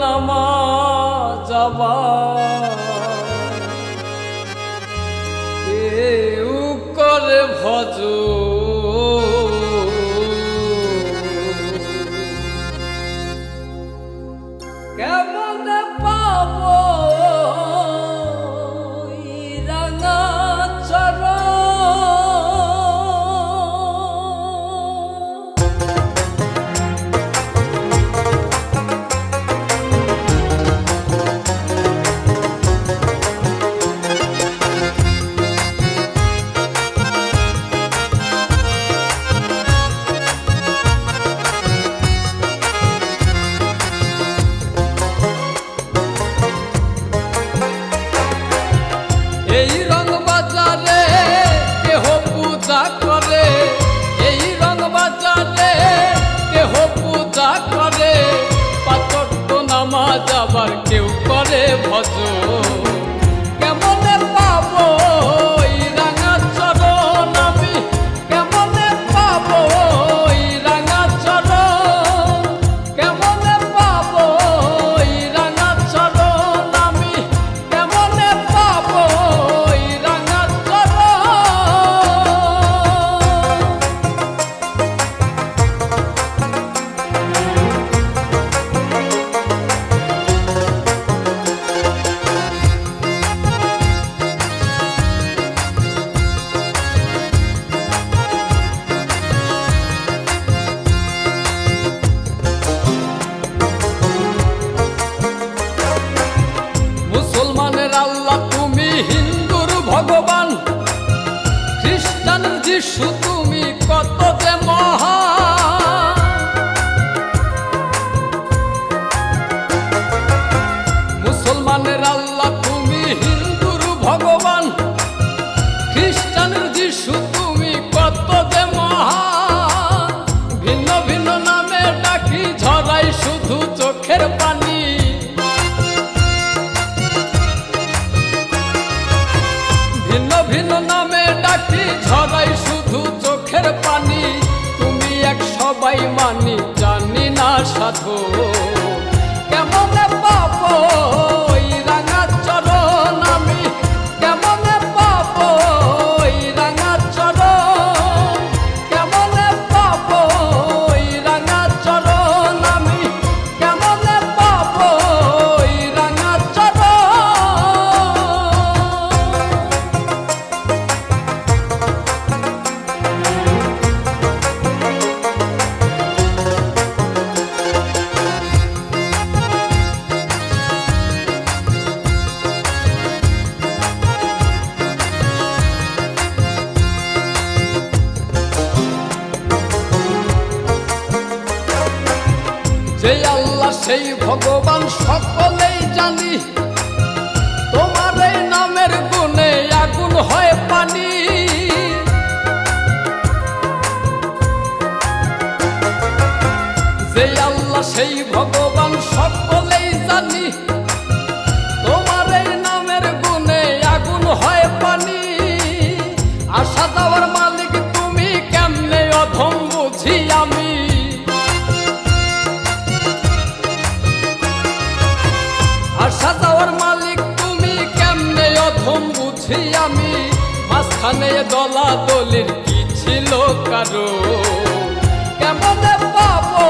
নামা যাবা কেউ করে ভজ কেমন পাবো? পূজা করে এই রং বাজারে কেহ পূজা করে। পাথর নামাজ আবার কেউ করে ভজন। জান তুমি কত যে মহা মুসলমানের আল্লাহ তুমি হিন্দু রাখো সেই আল্লাহ সেই ভগবান সকলেই জানি। তোমার এই নামের গুণে আগুন হয় পানি। সেই আল্লাহ সেই ভগবান মানে দলা দলির কি ছিল কারও? কেমন পাবো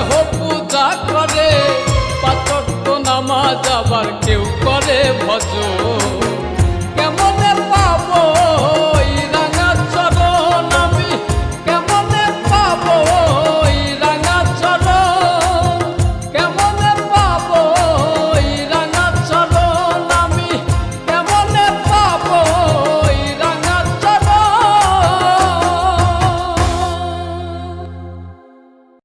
দেহ পূজা করে পাচক নামাজ আবার কেউ করে ভজন